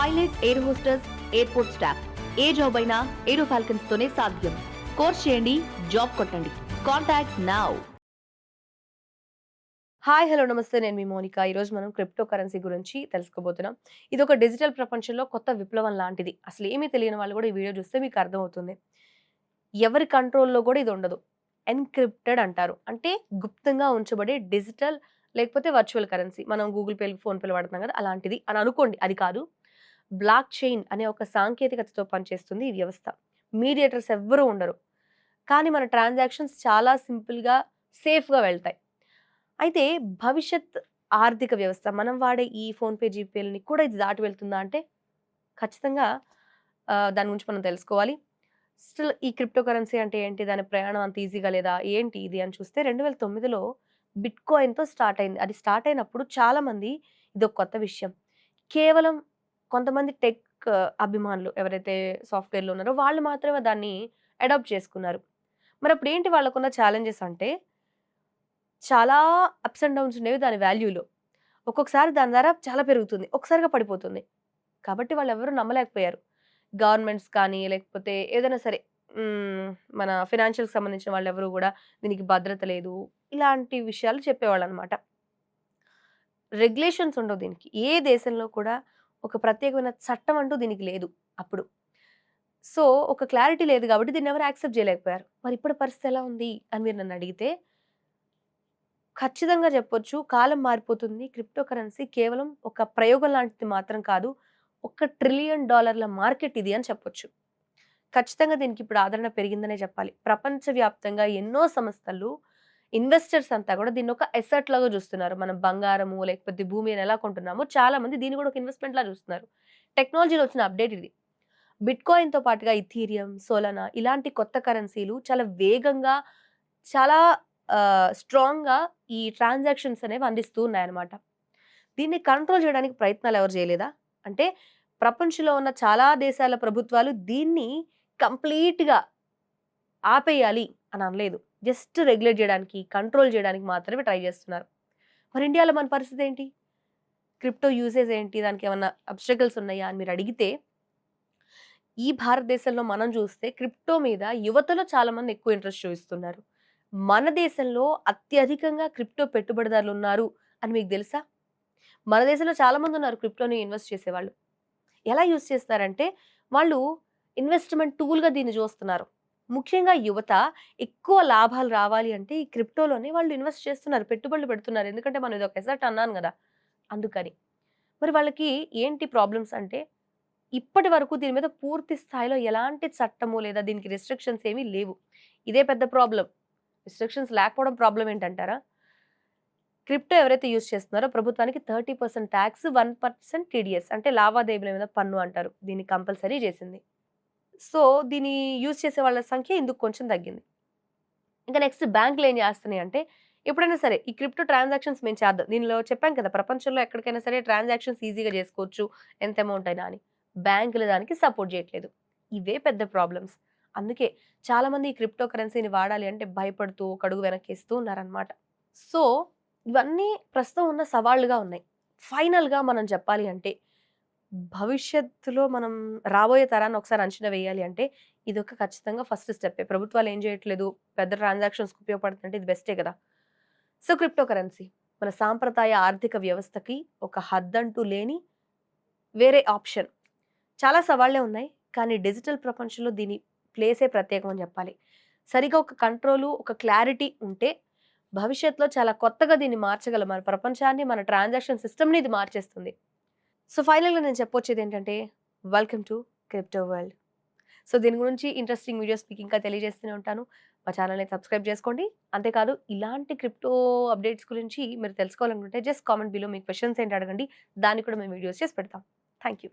Pilot air hostess airport staff. ఏ job అయినా Aero falcons తోనే సాధ్యం. కోర్స్ చేయండి జాబ్ కొట్టండి. Contact now. హాయ్ హలో నమస్తే. నేను మీ మోనిక. ఈరోజు మనం క్రిప్టో కరెన్సీ గురించి తెలుసుకోబోతున్నాం. ఇది ఒక డిజిటల్ ప్రపంచంలో కొత్త విప్లవం లాంటిది. అసలు ఏమీ తెలియని వాళ్ళు కూడా ఈ వీడియో చూస్తే మీకు అర్థమవుతుంది. ఎవరి కంట్రోల్లో కూడా ఇది ఉండదు. ఎన్క్రిప్టెడ్ అంటారు. అంటే గుప్తంగా ఉంచబడే డిజిటల్ లేకపోతే వర్చువల్ కరెన్సీ. మనం గూగుల్ పే ఫోన్పేలు వాడుతున్నాం కదా అలాంటిది అని అనుకోండి. అది కాదు. బ్లాక్ చైన్ అనే ఒక సాంకేతికతతో పనిచేస్తుంది ఈ వ్యవస్థ. మీడియేటర్స్ ఎవ్వరూ ఉండరు. కానీ మన ట్రాన్సాక్షన్స్ చాలా సింపుల్గా సేఫ్గా వెళ్తాయి. అయితే భవిష్యత్ ఆర్థిక వ్యవస్థ మనం వాడే ఈ ఫోన్పే జీపేలని కూడా ఇది దాటి వెళ్తుందా అంటే ఖచ్చితంగా దాని గురించి మనం తెలుసుకోవాలి. స్టిల్ ఈ క్రిప్టో కరెన్సీ అంటే ఏంటి? దాని ప్రయాణం అంత ఈజీగా లేదా? ఏంటి ఇది అని చూస్తే రెండు వేల తొమ్మిదిలో బిట్ కాయిన్తో స్టార్ట్ అయింది. అది స్టార్ట్ అయినప్పుడు చాలామంది ఇది ఒక కొత్త విషయం. కేవలం కొంతమంది టెక్ అభిమానులు ఎవరైతే సాఫ్ట్వేర్లో ఉన్నారో వాళ్ళు మాత్రమే దాన్ని అడాప్ట్ చేసుకున్నారు. మరి అప్పుడు ఏంటి వాళ్ళకున్న ఛాలెంజెస్ అంటే చాలా అప్స్ అండ్ డౌన్స్ ఉండేవి దాని వాల్యూలో. ఒక్కొక్కసారి దాని ధర చాలా పెరుగుతుంది ఒకసారిగా పడిపోతుంది. కాబట్టి వాళ్ళు ఎవరు నమ్మలేకపోయారు. గవర్నమెంట్స్ కానీ లేకపోతే ఏదైనా సరే మన ఫినాన్షియల్కి సంబంధించిన వాళ్ళు ఎవరు కూడా దీనికి భద్రత లేదు ఇలాంటి విషయాలు చెప్పేవాళ్ళు అనమాట రెగ్యులేషన్స్ ఉండవు దీనికి. ఏ దేశంలో కూడా ఒక ప్రత్యేకమైన చట్టం అంటూ దీనికి లేదు అప్పుడు. సో ఒక క్లారిటీ లేదు కాబట్టి దీన్ని ఎవరు యాక్సెప్ట్ చేయలేకపోయారు. మరి ఇప్పుడు పరిస్థితి ఎలా ఉంది అని మీరు నన్ను అడిగితే ఖచ్చితంగా చెప్పొచ్చు కాలం మారిపోతుంది క్రిప్టో కరెన్సీ కేవలం ఒక ప్రయోగం లాంటిది మాత్రం కాదు ఒక ట్రిలియన్ డాలర్ల మార్కెట్ ఇది అని చెప్పొచ్చు. ఖచ్చితంగా దీనికి ఇప్పుడు ఆదరణ పెరిగిందనే చెప్పాలి. ప్రపంచవ్యాప్తంగా ఎన్నో సంస్థలు ఇన్వెస్టర్స్ అంతా కూడా దీన్ని ఒక ఎసెట్ లాగా చూస్తున్నారు. మనం బంగారము లేకపోతే భూమి అని ఎలా కొంటున్నామో చాలా మంది దీన్ని కూడా ఒక ఇన్వెస్ట్మెంట్ లా చూస్తున్నారు. టెక్నాలజీలో వచ్చిన అప్డేట్ ఇది. బిట్కాయిన్తో తో పాటుగా ఇథీరియం సోలనా ఇలాంటి కొత్త కరెన్సీలు చాలా వేగంగా చాలా స్ట్రాంగ్గా ఈ ట్రాన్సాక్షన్స్ అనేవి అందిస్తూ ఉన్నాయన్నమాట. దీన్ని కంట్రోల్ చేయడానికి ప్రయత్నాలు ఎవరు చేయలేదా? అంటే ప్రపంచంలో ఉన్న చాలా దేశాల ప్రభుత్వాలు దీన్ని కంప్లీట్గా ఆపేయాలి అని అనలేదు. జస్ట్ రెగ్యులేట్ చేయడానికి కంట్రోల్ చేయడానికి మాత్రమే ట్రై చేస్తున్నారు. మరి ఇండియాలో మన పరిస్థితి ఏంటి? క్రిప్టో యూసేజ్ ఏంటి? దానికి ఏమన్నా అబ్స్టకల్స్ ఉన్నాయా అని మీరు అడిగితే ఈ భారతదేశంలో మనం చూస్తే క్రిప్టో మీద యువతలో చాలామంది ఎక్కువ ఇంట్రెస్ట్ చూపిస్తున్నారు. మన దేశంలో అత్యధికంగా క్రిప్టో పెట్టుబడిదారులు ఉన్నారు అని మీకు తెలుసా? మన దేశంలో చాలామంది ఉన్నారు క్రిప్టోని ఇన్వెస్ట్ చేసేవాళ్ళు. ఎలా యూస్ చేస్తారంటే వాళ్ళు ఇన్వెస్ట్మెంట్ టూల్గా దీన్ని చూస్తున్నారు. ముఖ్యంగా యువత ఎక్కువ లాభాలు రావాలి అంటే ఈ క్రిప్టోలోనే వాళ్ళు ఇన్వెస్ట్ చేస్తున్నారు పెట్టుబడులు పెడుతున్నారు. ఎందుకంటే మనం ఇది ఒక ఎసెట్ అన్నాను కదా! అందుకని. మరి వాళ్ళకి ఏంటి ప్రాబ్లమ్స్ అంటే ఇప్పటి వరకు దీని మీద పూర్తి స్థాయిలో ఎలాంటి చట్టము లేదా దీనికి రిస్ట్రిక్షన్స్ ఏమీ లేవు. ఇదే పెద్ద ప్రాబ్లం. రిస్ట్రిక్షన్స్ లేకపోవడం ప్రాబ్లం ఏంటంటారా? క్రిప్టో ఎవరైతే యూజ్ చేస్తున్నారో ప్రభుత్వానికి thirty percent tax one percent TDS అంటే లావాదేవీల మీద పన్ను అంటారు. దీన్ని కంపల్సరీ చేసింది. సో దీన్ని యూజ్ చేసే వాళ్ళ సంఖ్య ఇందుకు కొంచెం తగ్గింది. ఇంకా నెక్స్ట్ బ్యాంకులు ఏం చేస్తున్నాయి అంటే ఎప్పుడైనా సరే ఈ క్రిప్టో ట్రాన్సాక్షన్స్ మేము చేద్దాం. దీనిలో చెప్పాం కదా ప్రపంచంలో ఎక్కడికైనా సరే ట్రాన్సాక్షన్స్ ఈజీగా చేసుకోవచ్చు ఎంత అమౌంట్ అయినా అని. బ్యాంకులు దానికి సపోర్ట్ చేయట్లేదు. ఇవే పెద్ద ప్రాబ్లమ్స్. అందుకే చాలామంది ఈ క్రిప్టో కరెన్సీని వాడాలి అంటే భయపడుతూ ఒక అడుగు వెనక్కిస్తూ ఉన్నారనమాట సో ఇవన్నీ ప్రస్తుతం ఉన్న సవాళ్ళుగా ఉన్నాయి. ఫైనల్గా మనం చెప్పాలి అంటే భవిష్యత్తులో మనం రాబోయే తరాన్ని ఒకసారి అంచనా వేయాలి అంటే ఇది ఒక ఖచ్చితంగా ఫస్ట్ స్టెప్ ప్రభుత్వాలు ఏం చేయట్లేదు పెద్ద ట్రాన్సాక్షన్స్కి ఉపయోగపడుతుంటే ఇది బెస్టే కదా. సో క్రిప్టో కరెన్సీ మన సాంప్రదాయ ఆర్థిక వ్యవస్థకి ఒక హద్దంటూ లేని వేరే ఆప్షన్. చాలా సవాళ్ళే ఉన్నాయి కానీ డిజిటల్ ప్రపంచంలో దీని ప్లేసే ప్రత్యేకం అని చెప్పాలి. సరిగా ఒక కంట్రోలు ఒక క్లారిటీ ఉంటే భవిష్యత్తులో చాలా కొత్తగా దీన్ని మార్చగలం. మన ప్రపంచాన్ని మన ట్రాన్సాక్షన్ సిస్టమ్ని ఇది మార్చేస్తుంది. సో ఫైనల్గా నేను చెప్పొచ్చేది ఏంటంటే welcome to crypto world. So దీని గురించి ఇంట్రెస్టింగ్ వీడియోస్ మీకు ఇంకా తెలియజేస్తూనే ఉంటాను. మా ఛానల్ని సబ్స్క్రైబ్ చేసుకోండి. అంతేకాదు ఇలాంటి క్రిప్టో అప్డేట్స్ గురించి మీరు తెలుసుకోవాలనుకుంటే జస్ట్ కామెంట్ బిలో మీ క్వశ్చన్స్ ఏంటి అడగండి. దాన్ని కూడా మేము వీడియోస్ చేసి పెడతాం. Thank you